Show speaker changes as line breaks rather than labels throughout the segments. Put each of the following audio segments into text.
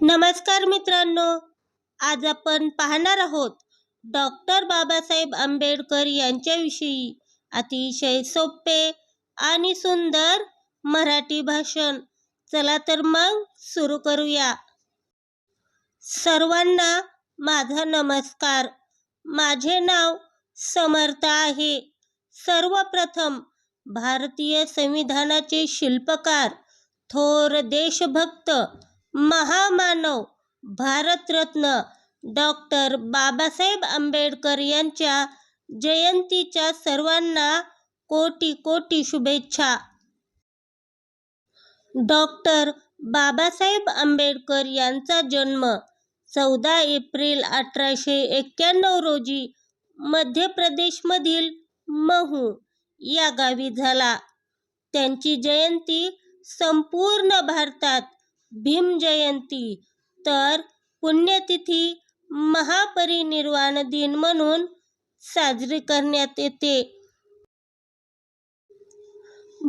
नमस्कार मित्रांनो आज आपण पाहणार आहोत डॉक्टर बाबासाहेब आंबेडकर यांच्याविषयी अतिशय सोपे आणि सुंदर मराठी भाषण. चला तर मग सुरू करूया. सर्वांना माझा नमस्कार. माझे नाव समर्थ आहे. सर्वप्रथम भारतीय संविधानाचे शिल्पकार थोर देशभक्त महामानव भारतरत्न डॉक्टर बाबासाहेब आंबेडकर यांच्या जयंतीच्या सर्वांना कोटी कोटी शुभेच्छा. डॉक्टर बाबासाहेब आंबेडकर यांचा जन्म चौदा एप्रिल अठराशे एक्क्याण्णव रोजी मध्य प्रदेशमधील महू या गावी झाला. त्यांची जयंती संपूर्ण भारतात भीमजयंती. तर पुण्यतिथी महापरिनिर्वाण दिन म्हणून साजरी करण्यात येते.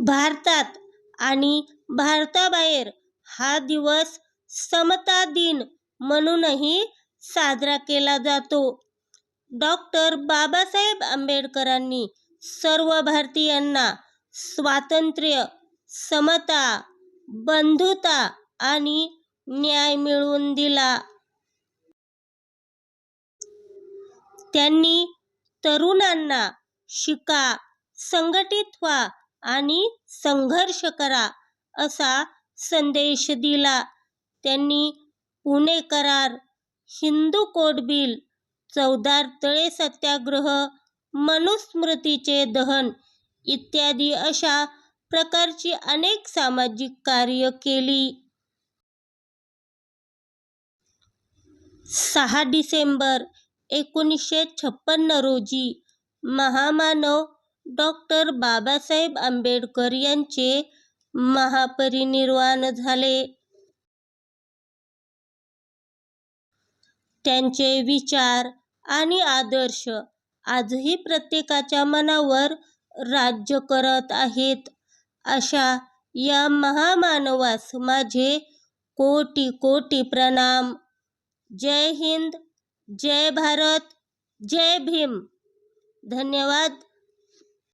भारतात आणि भारताबाहेर हा दिवस समता दिन म्हणूनही साजरा केला जातो. डॉक्टर बाबासाहेब आंबेडकरांनी सर्व भारतीयांना स्वातंत्र्य समता बंधुता आणि न्याय मिळवून दिला. त्यांनी तरुणांना शिका संघटित व्हा आणि संघर्ष करा असा संदेश दिला. त्यांनी पुणे करार हिंदू कोड बिल चौदार तळे सत्याग्रह मनुस्मृतीचे दहन इत्यादी अशा प्रकारची अनेक सामाजिक कार्य केली. सहा डिसेंबर एकोणीसशे छप्पन्न रोजी महामानव डॉक्टर बाबासाहेब आंबेडकर यांचे महापरिनिर्वाण झाले. त्यांचे विचार आणि आदर्श आजही प्रत्येकाच्या मनावर राज्य करत आहेत. अशा या महामानवास माझे कोटी कोटी प्रणाम. जय हिंद जय भारत जय भीम. धन्यवाद.